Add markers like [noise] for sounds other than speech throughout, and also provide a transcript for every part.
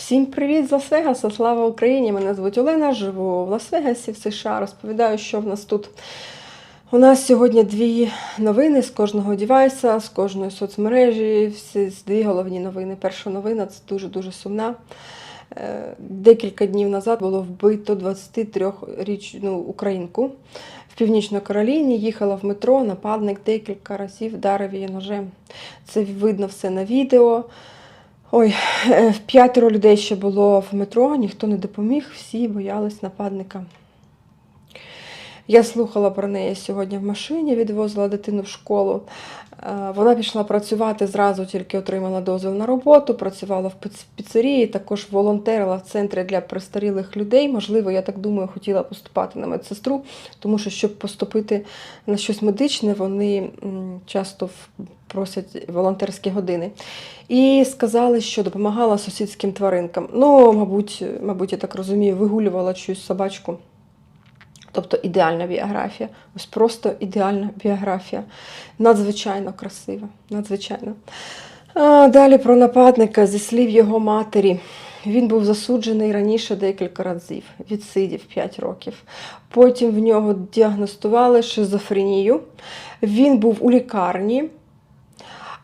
Всім привіт з Лас-Вегаса! Слава Україні! Мене звуть Олена, живу в Лас-Вегасі, в США. Розповідаю, що в нас тут. У нас сьогодні дві новини з кожного девайса, з кожної соцмережі. Всі дві головні новини. Перша новина це дуже-дуже сумна. Е, Декілька днів назад було вбито 23-річну українку в Північній Кароліні. Їхала в метро, нападник декілька разів вдарив її ножем. Це видно все на відео. Ой, е, п'ятеро людей ще було в метро, ніхто не допоміг, всі боялись нападника. Я слухала про неї сьогодні в машині, відвозила дитину в школу. Е, Вона пішла працювати зразу, тільки отримала дозвіл на роботу, працювала в піцерії, також волонтерила в центрі для престарілих людей. Можливо, я так думаю, хотіла поступати на медсестру, тому що щоб поступити на щось медичне, вони часто просять волонтерські години. І сказали, що допомагала сусідським тваринкам. Ну, мабуть, мабуть, я так розумію, вигулювала чиюсь собачку. Тобто ідеальна біографія. Ось просто ідеальна біографія. Надзвичайно красива. Надзвичайно. А, далі про нападника зі слів його матері. Він був засуджений раніше декілька разів, відсидів 5 років. Потім в нього діагностували шизофренію. Він був у лікарні,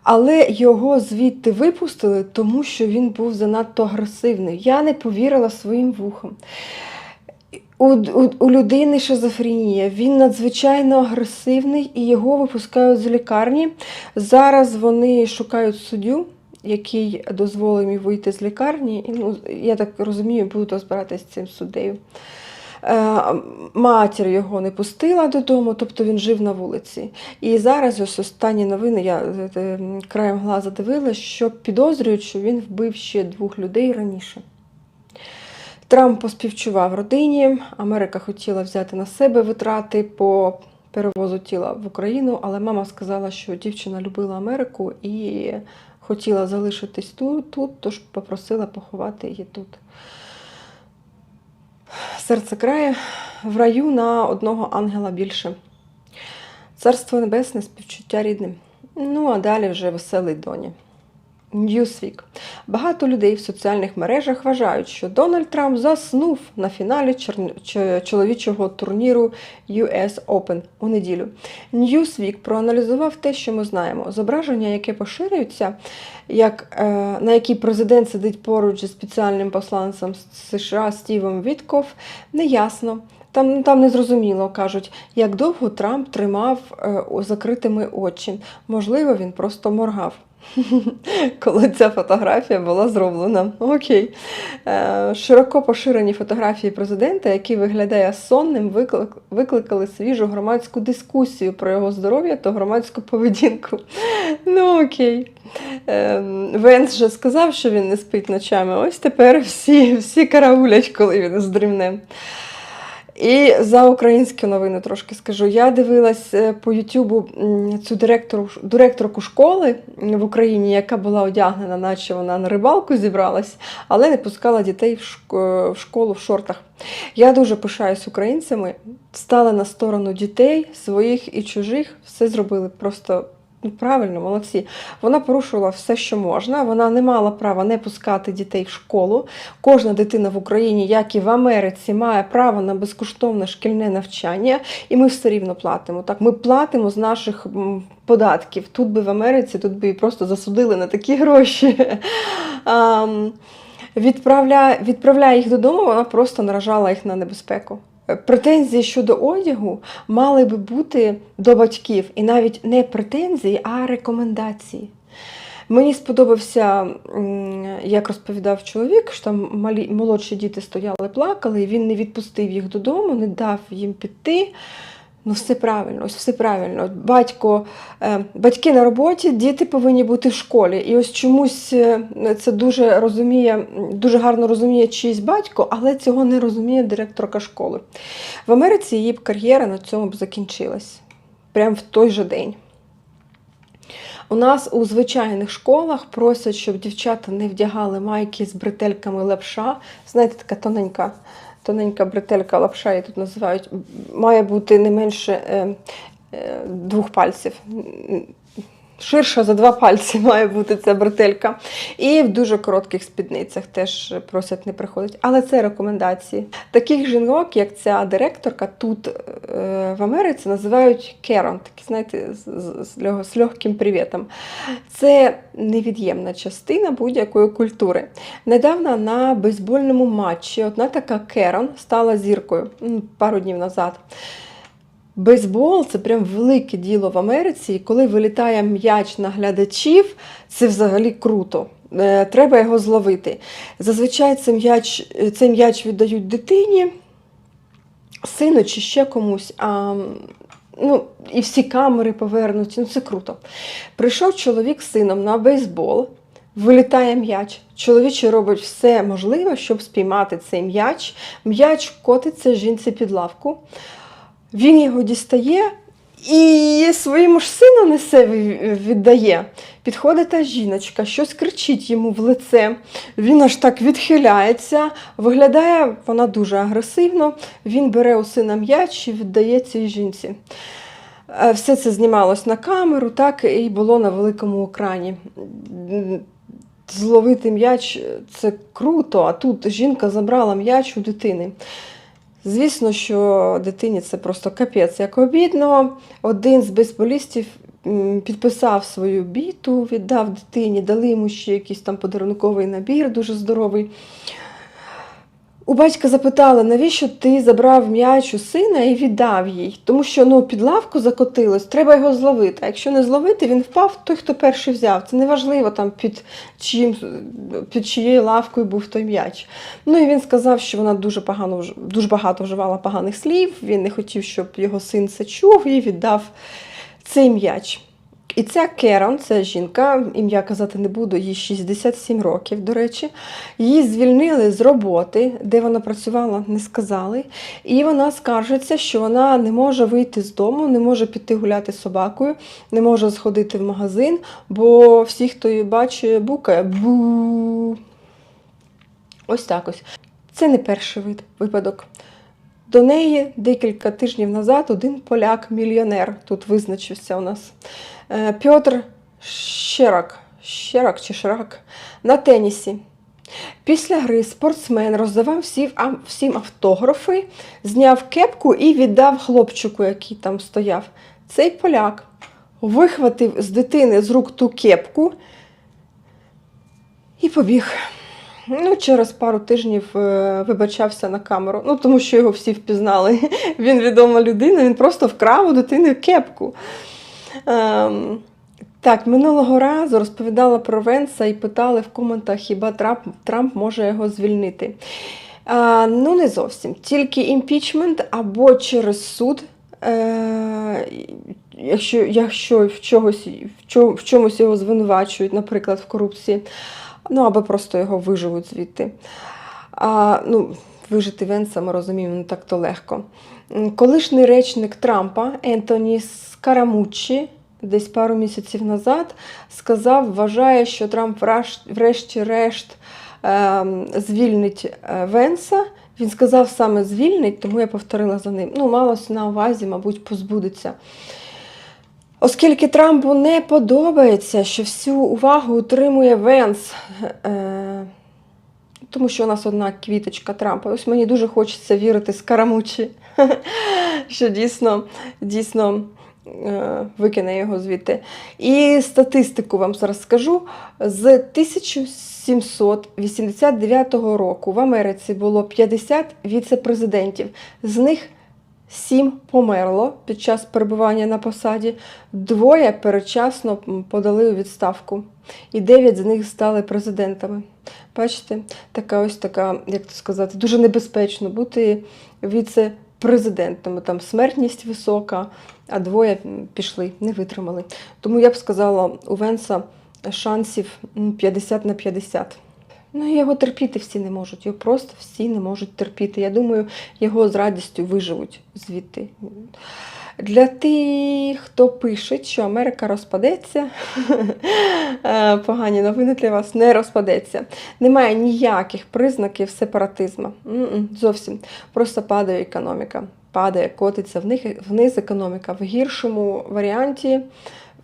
але його звідти випустили, тому що він був занадто агресивний. Я не повірила своїм вухам. У, у, у людини шизофренія. Він надзвичайно агресивний і його випускають з лікарні. Зараз вони шукають суддю, який дозволив їм вийти з лікарні. І, ну, я так розумію, будуть розбиратися з цим суддею. Е, Матір його не пустила додому, тобто він жив на вулиці. І зараз ось останні новини, я е, е, краєм глаза дивилась, що підозрюють, що він вбив ще двох людей раніше. Трамп поспівчував родині. Америка хотіла взяти на себе витрати по перевозу тіла в Україну, але мама сказала, що дівчина любила Америку і хотіла залишитись тут, тут тож попросила поховати її тут. Серце крає в раю на одного ангела більше. Царство небесне, співчуття рідним. Ну а далі вже веселий доні. Ньюсвік. Багато людей в соціальних мережах вважають, що Дональд Трамп заснув на фіналі чоловічого турніру US Open у неділю. Ньюсвік проаналізував те, що ми знаємо. Зображення, яке поширюється, як, е, на якій президент сидить поруч зі спеціальним посланцем США Стівом Вітков, неясно. Там, там не зрозуміло, кажуть, як довго Трамп тримав е, закритими очі. Можливо, він просто моргав. [laughs] Коли ця фотографія була зроблена. Окей. Е, Широко поширені фотографії президента, який виглядає сонним, викликали свіжу громадську дискусію про його здоров'я та громадську поведінку. [laughs] Ну окей. Е, Венс вже сказав, що він не спить ночами. Ось тепер всі, всі караулять, коли він здрімне. І за українські новини трошки скажу. Я дивилась е, по Ютубу цю директору, директорку школи в Україні, яка була одягнена, наче вона на рибалку зібралась, але не пускала дітей в шк- в школу в шортах. Я дуже пишаюсь українцями, стали на сторону дітей, своїх і чужих, все зробили просто. Ну, Правильно, молодці. Вона порушувала все, що можна. Вона не мала права не пускати дітей в школу. Кожна дитина в Україні, як і в Америці, має право на безкоштовне шкільне навчання, і ми все рівно платимо. Так, ми платимо з наших податків. Тут би в Америці, тут би просто засудили на такі гроші. [laughs] Відправляє їх додому, вона просто наражала їх на небезпеку. Претензії щодо одягу мали би бути до батьків, і навіть не претензії, а рекомендації. Мені сподобався, як розповідав чоловік, що там малі, молодші діти стояли, плакали, і він не відпустив їх додому, не дав їм піти. Ну, все правильно, ось все правильно. Батько, е, батьки на роботі, діти повинні бути в школі. І ось чомусь е, це дуже розуміє, дуже гарно розуміє чийсь батько, але цього не розуміє директорка школи. В Америці її б кар'єра на цьому б закінчилась. Прямо в той же день. У нас у звичайних школах просять, щоб дівчата не вдягали майки з бретельками лапша. Знаєте, така тоненька, тоненька бретелька лапша, її тут називають. Має бути не менше е, е, двох пальців. Ширша за два пальці [laughs] має бути ця бретелька. І в дуже коротких спідницях теж просять не приходити. Але це рекомендації. Таких жінок, як ця директорка, тут е, в Америці називають керон, такі, знаєте, з, легким привітом. Це невід'ємна частина будь-якої культури. Недавно на бейсбольному матчі одна така Керон стала зіркою пару днів назад. Бейсбол це прям велике діло в Америці, і коли вилітає м'яч на глядачів, це взагалі круто. Е, Треба його зловити. Зазвичай цей м'яч, цей м'яч віддають дитині, сину чи ще комусь. А, ну, і всі камери повернуті. Ну, це круто. Прийшов чоловік з сином на бейсбол, вилітає м'яч. Чоловічий робить все можливе, щоб спіймати цей м'яч. М'яч котиться жінці під лавку. Він його дістає і своєму ж сину несе віддає. Підходить та жіночка, щось кричить йому в лице. Він аж так відхиляється, виглядає вона дуже агресивно. Він бере у сина м'яч і віддає цій жінці. Е, Все це знімалось на камеру, так і було на великому екрані. Зловити м'яч це круто, а тут жінка забрала м'яч у дитини. Звісно, що дитині це просто капець як обідно. Один з бейсболістів підписав свою біту, віддав дитині, дали йому ще якийсь там подарунковий набір, дуже здоровий. У батька запитали, навіщо ти забрав м'яч у сина і віддав їй? Тому що ну, під лавку закотилось, треба його зловити. А якщо не зловити, він впав той, хто перший взяв. Це неважливо, там, під, чиїм, під чиєю лавкою був той м'яч. Ну і він сказав, що вона дуже погано дуже багато вживала поганих слів. Він не хотів, щоб його син це чув і віддав цей м'яч. І ця Керон, це жінка, ім'я казати не буду, їй 67 років, до речі. Її звільнили з роботи, де вона працювала, не сказали. І вона скаржиться, що вона не може вийти з дому, не може піти гуляти з собакою, не може сходити в магазин, бо всі, хто її бачить, букає бу. Ось так ось. Це не перший вид- випадок. До неї декілька тижнів назад один поляк-мільйонер тут визначився у нас. Е, Пьотр Щерак, Щерак чи Ширак на тенісі. Після гри спортсмен роздавав всім автографи, зняв кепку і віддав хлопчику, який там стояв. Цей поляк вихватив з дитини з рук ту кепку і побіг. Ну, через пару тижнів е, вибачався на камеру. Ну, тому що його всі впізнали. [laughs] Він відома людина, він просто вкрав у дитини кепку. Ем, так, минулого разу розповідала про Венса і питали в коментах, хіба Трамп, Трамп може його звільнити. А, ну, не зовсім. Тільки імпічмент або через суд. Е, якщо, якщо в, чогось, в, чо- в чомусь його звинувачують, наприклад, в корупції, ну або просто його виживуть звідти. А, ну, вижити Венса, ми розуміємо, не так то легко. Колишній речник Трампа Ентоні Скарамуччі десь пару місяців назад сказав, вважає, що Трамп врешті-решт ем, звільнить е, Венса. Він сказав саме звільнить, тому я повторила за ним. Ну, малось на увазі, мабуть, позбудеться. Оскільки Трампу не подобається, що всю увагу утримує Венс, е, тому що у нас одна квіточка Трампа. Ось мені дуже хочеться вірити Скарамучі, [laughs] що дійсно, дійсно е, викине його звідти. І статистику вам зараз скажу. З 1789 року в Америці було 50 віце-президентів. З них Сім померло під час перебування на посаді, двоє передчасно подали у відставку, і дев'ять з них стали президентами. Бачите, така ось така, як це сказати, дуже небезпечно бути віце-президентом. Там смертність висока, а двоє пішли, не витримали. Тому я б сказала, у Венса шансів м, 50 на 50. Ну, його терпіти всі не можуть, його просто всі не можуть терпіти. Я думаю, його з радістю виживуть звідти. Для тих, хто пише, що Америка розпадеться, [laughs] е, погані новини для вас не розпадеться. Немає ніяких признаків сепаратизму. Зовсім. Просто падає економіка. Падає, котиться вниз, економіка. В гіршому варіанті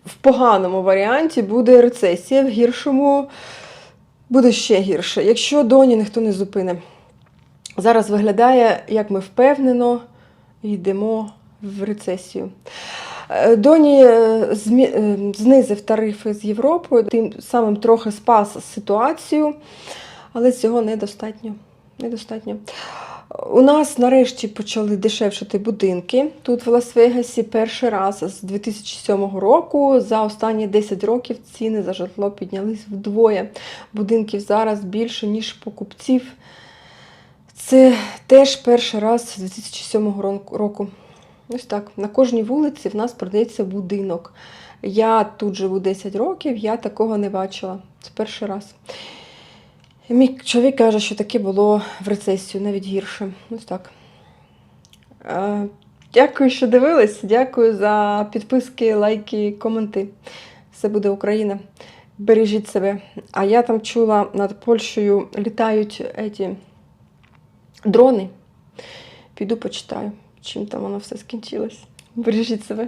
в поганому варіанті буде рецесія, в гіршому буде ще гірше, якщо доні ніхто не зупине. Зараз виглядає, як ми впевнено йдемо в рецесію. Е, Доні е, е, знизив тарифи з Європою, тим самим трохи спас ситуацію, але цього недостатньо. недостатньо. У нас нарешті почали дешевшити будинки тут в Лас-Вегасі. Перший раз з 2007 року. За останні 10 років ціни за житло піднялись вдвоє. Будинків зараз більше, ніж покупців. Це теж перший раз з 2007 року. Ось так. На кожній вулиці в нас продається будинок. Я тут живу 10 років, я такого не бачила. Це перший раз. Мій чоловік каже, що таке було в рецесію, навіть гірше. Ось так. Е, Дякую, що дивились. Дякую за підписки, лайки, коменти. Все буде Україна. Бережіть себе. А я там чула над Польщею літають еті дрони. Піду почитаю, чим там воно все скінчилось. Бережіть себе.